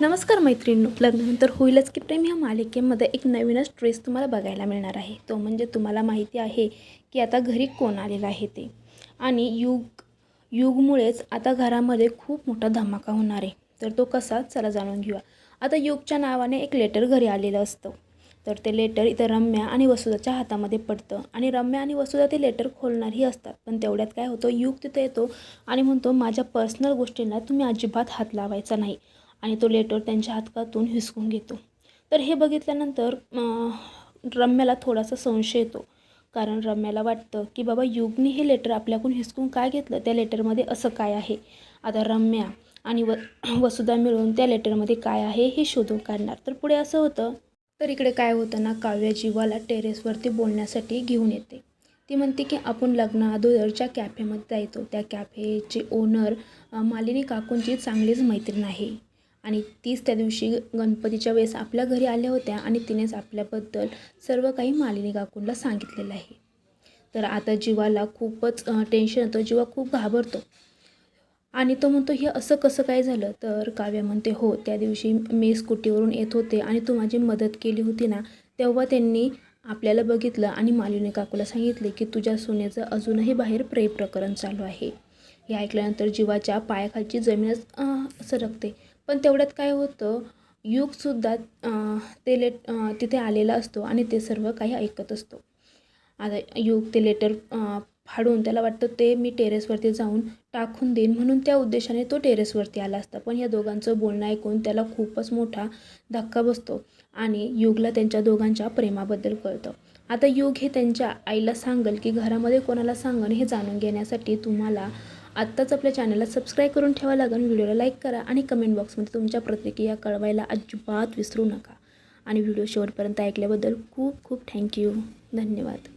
नमस्कार मैत्रिणी लग्नानंतर होईलच की प्रेम ह्या मालिकेमध्ये एक नवीनच ट्रेस तुम्हाला बघायला मिळणार आहे. तो म्हणजे तुम्हाला माहिती आहे की आता घरी कोण आलेलं आहे ते. आणि युग युगमुळेच आता घरामध्ये खूप मोठा धमाका होणार आहे. तर तो कसा? चला जाणून घेऊया. आता युगच्या नावाने एक लेटर घरी आलेलं असतं. तर ते लेटर इथं रम्या आणि वसुधाच्या हातामध्ये पडतं. आणि रम्या आणि वसुधा ते लेटर खोलणारही असतात. पण तेवढ्यात काय होतं? युग तिथे येतो आणि म्हणतो माझ्या पर्सनल गोष्टींना तुम्ही अजिबात हात लावायचा नाही. आणि तो लेटर त्यांच्या हातकातून हिसकून घेतो. तर हे बघितल्यानंतर रम्याला थोडासा संशय येतो. कारण रम्याला वाटतं की बाबा युगने हे लेटर आपल्याकडून हिसकून काय घेतलं? त्या लेटरमध्ये असं काय आहे? आता रम्या आणि व वसुधा मिळून त्या लेटरमध्ये काय आहे हे शोधून काढणार. तर पुढे असं होतं तर इकडे काय होतं ना काव्या जीवाला टेरेसवरती बोलण्यासाठी घेऊन येते. ती म्हणते की आपण लग्न अगोदरच्या कॅफेमध्ये जायचो. त्या कॅफेचे ओनर मालिनी काकूंची चांगलीच मैत्रीण आहे. आणि तीच त्या दिवशी गणपतीच्या वेळेस आपल्या घरी आल्या होत्या आणि तिनेच आपल्याबद्दल सर्व काही मालिनी काकूंना सांगितलेलं आहे. तर आता जीवाला खूपच टेन्शन येतं जीवा खूप घाबरतो. आणि तो म्हणतो हे असं कसं काय झालं? तर काव्या म्हणते हो त्या दिवशी मी स्कूटीवरून येत होते आणि तू माझी मदत केली होती ना तेव्हा त्यांनी आपल्याला बघितलं आणि मालिनी काकूला सांगितले की तुझ्या सोन्याचं अजूनही बाहेर प्रेम प्रकरण चालू आहे. हे ऐकल्यानंतर जीवाच्या पायाखालची जमीनच सरकते. पण तेवढ्यात काय होतं युगसुद्धा ते लेट तिथे आलेला असतो आणि ते सर्व काही ऐकत असतो. आता युग ते लेटर फाडून त्याला वाटतं ते मी टेरेसवरती जाऊन टाकून देईन म्हणून त्या उद्देशाने तो टेरेसवरती आला असता. पण या दोघांचं बोलणं ऐकून त्याला खूपच मोठा धक्का बसतो आणि युगला त्यांच्या दोघांच्या प्रेमाबद्दल कळतं. आता युग हे त्यांच्या आईला सांगेल की घरामध्ये कोणाला सांगणं हे जाणून घेण्यासाठी तुम्हाला आत्ताच आपल्या चॅनलला सबस्क्राईब करून ठेवा लागेल. व्हिडिओला लाईक करा आणि कमेंट बॉक्समध्ये तुमच्या प्रतिक्रिया कळवायला अजिबात विसरू नका. आणि व्हिडिओ शेवटपर्यंत ऐकल्याबद्दल खूप खूप थँक्यू. धन्यवाद.